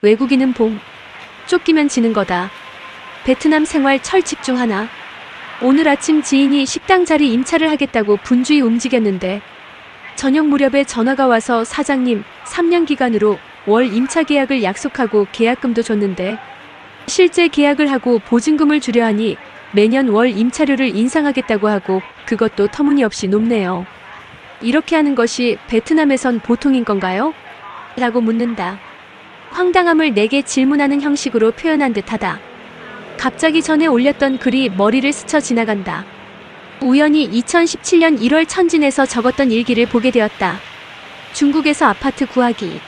외국인은 봉. 쫓기면 지는 거다. 베트남 생활 철 집중하나. 오늘 아침 지인이 식당 자리 임차를 하겠다고 분주히 움직였는데 저녁 무렵에 전화가 와서 사장님 3년 기간으로 월 임차 계약을 약속하고 계약금도 줬는데 실제 계약을 하고 보증금을 주려 하니 매년 월 임차료를 인상하겠다고 하고 그것도 터무니없이 높네요. 이렇게 하는 것이 베트남에선 보통인 건가요? 라고 묻는다. 황당함을 내게 질문하는 형식으로 표현한 듯하다. 갑자기 전에 올렸던 글이 머리를 스쳐 지나간다. 우연히 2017년 1월 천진에서 적었던 일기를 보게 되었다. 중국에서 아파트 구하기.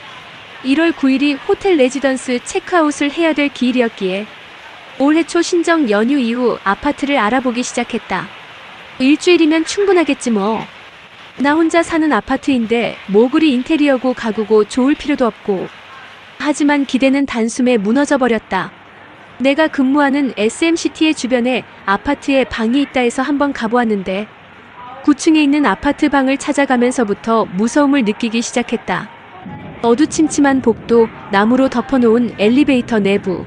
1월 9일이 호텔 레지던스 체크아웃을 해야 될 기일이었기에 올해 초 신정 연휴 이후 아파트를 알아보기 시작했다. 일주일이면 충분하겠지 뭐. 나 혼자 사는 아파트인데 뭐 그리 인테리어고 가구고 좋을 필요도 없고. 하지만 기대는 단숨에 무너져 버렸다. 내가 근무하는 SMCT의 주변에 아파트에 방이 있다 해서 한번 가보았는데 9층에 있는 아파트 방을 찾아가면서부터 무서움을 느끼기 시작했다. 어두침침한 복도, 나무로 덮어놓은 엘리베이터 내부,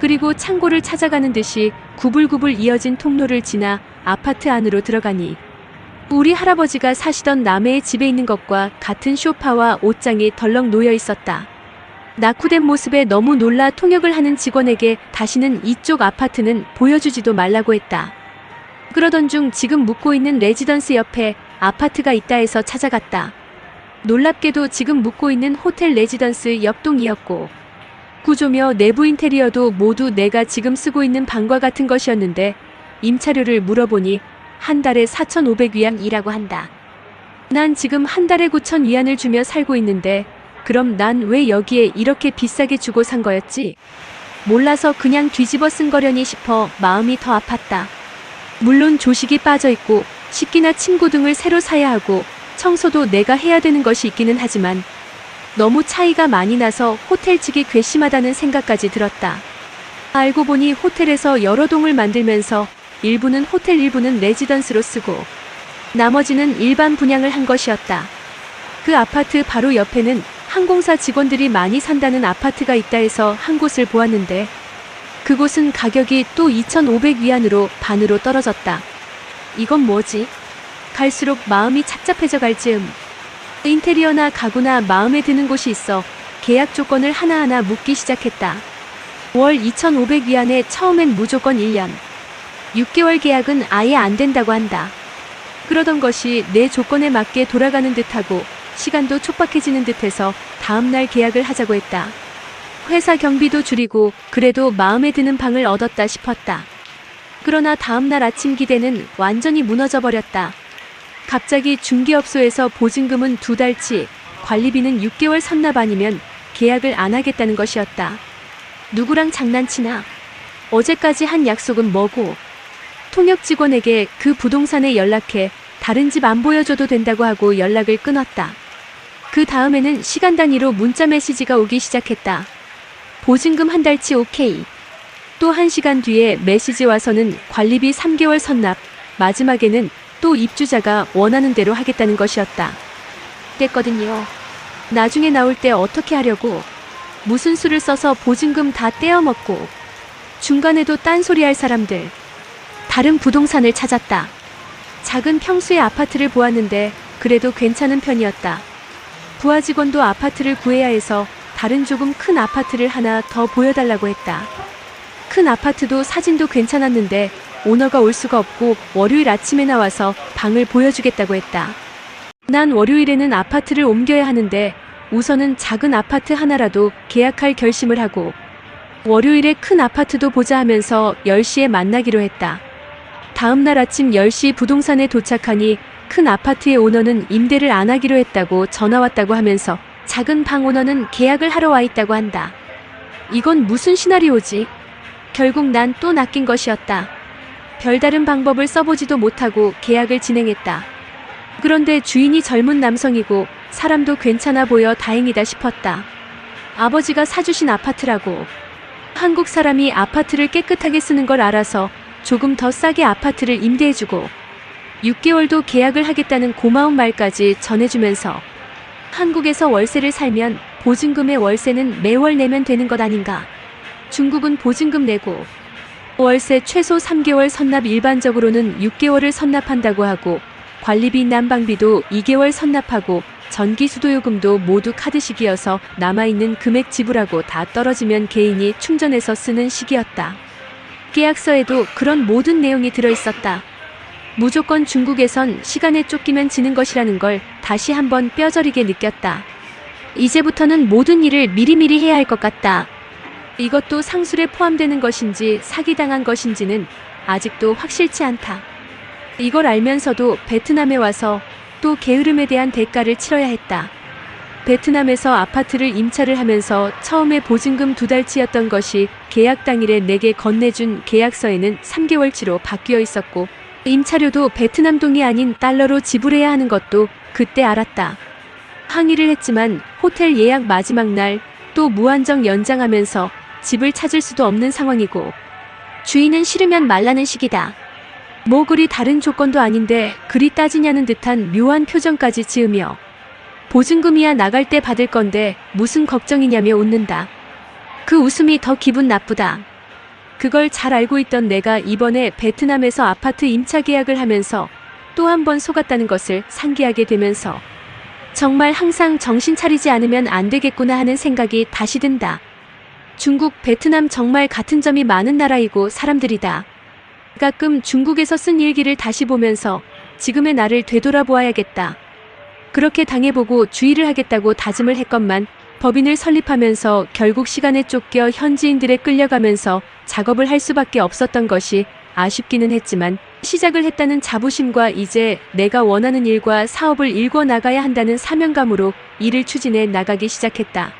그리고 창고를 찾아가는 듯이 구불구불 이어진 통로를 지나 아파트 안으로 들어가니 우리 할아버지가 사시던 남해의 집에 있는 것과 같은 쇼파와 옷장이 덜렁 놓여 있었다. 낙후된 모습에 너무 놀라 통역을 하는 직원에게 다시는 이쪽 아파트는 보여주지도 말라고 했다. 그러던 중 지금 묵고 있는 레지던스 옆에 아파트가 있다 해서 찾아갔다. 놀랍게도 지금 묵고 있는 호텔 레지던스 옆동이었고 구조며 내부 인테리어도 모두 내가 지금 쓰고 있는 방과 같은 것이었는데 임차료를 물어보니 한 달에 4,500위안이라고 한다. 난 지금 한 달에 9,000 위안을 주며 살고 있는데 그럼 난 왜 여기에 이렇게 비싸게 주고 산 거였지? 몰라서 그냥 뒤집어 쓴 거려니 싶어 마음이 더 아팠다. 물론 조식이 빠져 있고 식기나 침구 등을 새로 사야 하고 청소도 내가 해야 되는 것이 있기는 하지만 너무 차이가 많이 나서 호텔 측이 괘씸하다는 생각까지 들었다. 알고 보니 호텔에서 여러 동을 만들면서 일부는 호텔 일부는 레지던스로 쓰고 나머지는 일반 분양을 한 것이었다. 그 아파트 바로 옆에는 항공사 직원들이 많이 산다는 아파트가 있다 해서 한 곳을 보았는데 그곳은 가격이 또 2,500 위안으로 반으로 떨어졌다. 이건 뭐지? 갈수록 마음이 착잡해져 갈 즈음. 인테리어나 가구나 마음에 드는 곳이 있어 계약 조건을 하나하나 묻기 시작했다. 월 2,500 위안에 처음엔 무조건 1년. 6개월 계약은 아예 안 된다고 한다. 그러던 것이 내 조건에 맞게 돌아가는 듯하고 시간도 촉박해지는 듯해서 다음날 계약을 하자고 했다. 회사 경비도 줄이고 그래도 마음에 드는 방을 얻었다 싶었다. 그러나 다음날 아침 기대는 완전히 무너져 버렸다. 갑자기 중개업소에서 보증금은 두 달치, 관리비는 6개월 선납 아니면 계약을 안 하겠다는 것이었다. 누구랑 장난치나? 어제까지 한 약속은 뭐고? 통역 직원에게 그 부동산에 연락해 다른 집 안 보여줘도 된다고 하고 연락을 끊었다. 그 다음에는 시간 단위로 문자 메시지가 오기 시작했다. 보증금 한 달치 오케이. 또 한 시간 뒤에 메시지 와서는 관리비 3개월 선납, 마지막에는 또 입주자가 원하는 대로 하겠다는 것이었다. 됐거든요. 나중에 나올 때 어떻게 하려고? 무슨 수를 써서 보증금 다 떼어먹고 중간에도 딴소리 할 사람들. 다른 부동산을 찾았다. 작은 평수의 아파트를 보았는데 그래도 괜찮은 편이었다. 부하 직원도 아파트를 구해야 해서 다른 조금 큰 아파트를 하나 더 보여달라고 했다. 큰 아파트도 사진도 괜찮았는데 오너가 올 수가 없고 월요일 아침에 나와서 방을 보여주겠다고 했다. 난 월요일에는 아파트를 옮겨야 하는데 우선은 작은 아파트 하나라도 계약할 결심을 하고 월요일에 큰 아파트도 보자 하면서 10시에 만나기로 했다. 다음 날 아침 10시 부동산에 도착하니 큰 아파트의 오너는 임대를 안 하기로 했다고 전화 왔다고 하면서 작은 방 오너는 계약을 하러 와 있다고 한다. 이건 무슨 시나리오지? 결국 난 또 낚인 것이었다. 별다른 방법을 써보지도 못하고 계약을 진행했다. 그런데 주인이 젊은 남성이고 사람도 괜찮아 보여 다행이다 싶었다. 아버지가 사주신 아파트라고. 한국 사람이 아파트를 깨끗하게 쓰는 걸 알아서 조금 더 싸게 아파트를 임대해주고 6개월도 계약을 하겠다는 고마운 말까지 전해주면서 한국에서 월세를 살면 보증금의 월세는 매월 내면 되는 것 아닌가. 중국은 보증금 내고 월세 최소 3개월 선납 일반적으로는 6개월을 선납한다고 하고 관리비 난방비도 2개월 선납하고 전기 수도요금도 모두 카드식이어서 남아있는 금액 지불하고 다 떨어지면 개인이 충전해서 쓰는 식이었다. 계약서에도 그런 모든 내용이 들어있었다. 무조건 중국에선 시간에 쫓기면 지는 것이라는 걸 다시 한번 뼈저리게 느꼈다. 이제부터는 모든 일을 미리미리 해야 할 것 같다. 이것도 상술에 포함되는 것인지 사기당한 것인지는 아직도 확실치 않다. 이걸 알면서도 베트남에 와서 또 게으름에 대한 대가를 치러야 했다. 베트남에서 아파트를 임차를 하면서 처음에 보증금 두 달치였던 것이 계약 당일에 내게 건네준 계약서에는 3개월치로 바뀌어 있었고 임차료도 베트남 동이 아닌 달러로 지불해야 하는 것도 그때 알았다. 항의를 했지만 호텔 예약 마지막 날 또 무한정 연장하면서 집을 찾을 수도 없는 상황이고 주인은 싫으면 말라는 식이다. 뭐 그리 다른 조건도 아닌데 그리 따지냐는 듯한 묘한 표정까지 지으며 보증금이야 나갈 때 받을 건데 무슨 걱정이냐며 웃는다. 그 웃음이 더 기분 나쁘다. 그걸 잘 알고 있던 내가 이번에 베트남에서 아파트 임차 계약을 하면서 또 한 번 속았다는 것을 상기하게 되면서 정말 항상 정신 차리지 않으면 안 되겠구나 하는 생각이 다시 든다. 중국, 베트남 정말 같은 점이 많은 나라이고 사람들이다. 가끔 중국에서 쓴 일기를 다시 보면서 지금의 나를 되돌아보아야겠다. 그렇게 당해보고 주의를 하겠다고 다짐을 했건만 법인을 설립하면서 결국 시간에 쫓겨 현지인들에 끌려가면서 작업을 할 수밖에 없었던 것이 아쉽기는 했지만 시작을 했다는 자부심과 이제 내가 원하는 일과 사업을 일궈 나가야 한다는 사명감으로 일을 추진해 나가기 시작했다.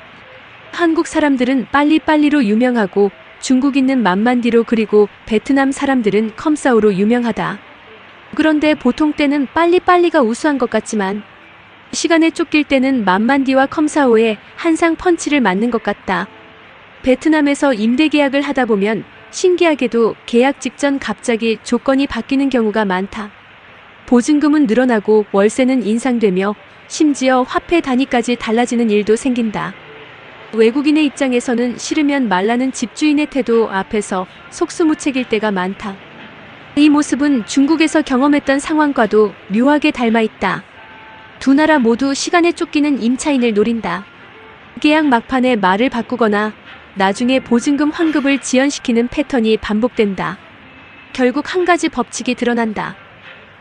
한국 사람들은 빨리빨리로 유명하고 중국 있는 만만디로 그리고 베트남 사람들은 컴사우로 유명하다. 그런데 보통 때는 빨리빨리가 우수한 것 같지만 시간에 쫓길 때는 만만디와 컴사오에 한상 펀치를 맞는 것 같다. 베트남에서 임대 계약을 하다 보면 신기하게도 계약 직전 갑자기 조건이 바뀌는 경우가 많다. 보증금은 늘어나고 월세는 인상되며 심지어 화폐 단위까지 달라지는 일도 생긴다. 외국인의 입장에서는 싫으면 말라는 집주인의 태도 앞에서 속수무책일 때가 많다. 이 모습은 중국에서 경험했던 상황과도 묘하게 닮아 있다. 두 나라 모두 시간에 쫓기는 임차인을 노린다. 계약 막판에 말을 바꾸거나 나중에 보증금 환급을 지연시키는 패턴이 반복된다. 결국 한 가지 법칙이 드러난다.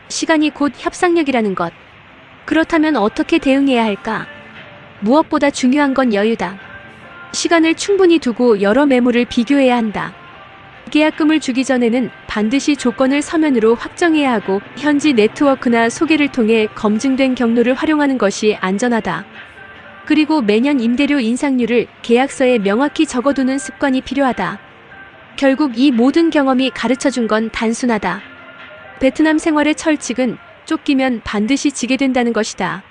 시간이 곧 협상력이라는 것. 그렇다면 어떻게 대응해야 할까? 무엇보다 중요한 건 여유다. 시간을 충분히 두고 여러 매물을 비교해야 한다. 계약금을 주기 전에는 반드시 조건을 서면으로 확정해야 하고 현지 네트워크나 소개를 통해 검증된 경로를 활용하는 것이 안전하다. 그리고 매년 임대료 인상률을 계약서에 명확히 적어두는 습관이 필요하다. 결국 이 모든 경험이 가르쳐 준 건 단순하다. 베트남 생활의 철칙은 쫓기면 반드시 지게 된다는 것이다.